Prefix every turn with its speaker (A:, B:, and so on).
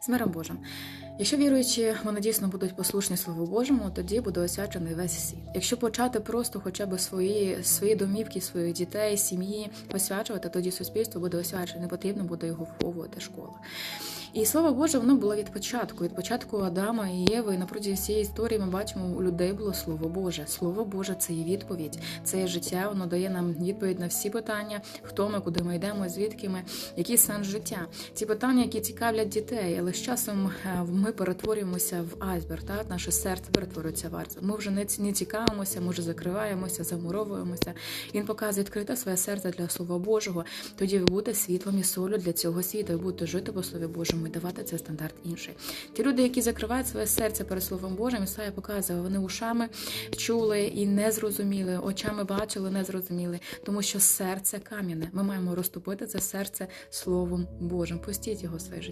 A: З миром Божим. Якщо віруючі, вони дійсно будуть послушні Слову Божому, тоді буде освячений весь світ. Якщо почати просто хоча б свої, свої домівки, своїх дітей, сім'ї освячувати, тоді суспільство буде освячене, не потрібно буде його вховувати школа. І слово Боже, воно було від початку, від початку Адама і Єви. І на всієї історії ми бачимо, у людей було слово Боже. Слово Боже це є відповідь, це є життя. Воно дає нам відповідь на всі питання, хто ми, куди ми йдемо, звідки ми, який сенс життя. Ці питання, які цікавлять дітей, але з часом е, ми перетворюємося в айсберг. Так, наше серце перетворюється в айсберг. Ми вже не цікавимося, ми вже закриваємося, замуровуємося. Він показує відкрите своє серце для Слова Божого. Тоді ви будете світлом і солю для цього світу. Ви будете жити по Слові Божому і давати цей стандарт інший. Ті люди, які закривають своє серце перед Словом Божим, Ісая показує, вони ушами чули і не зрозуміли, очами бачили, не зрозуміли, тому що серце кам'яне. Ми маємо розтопити це серце Словом Божим. Пустіть його в своє життя.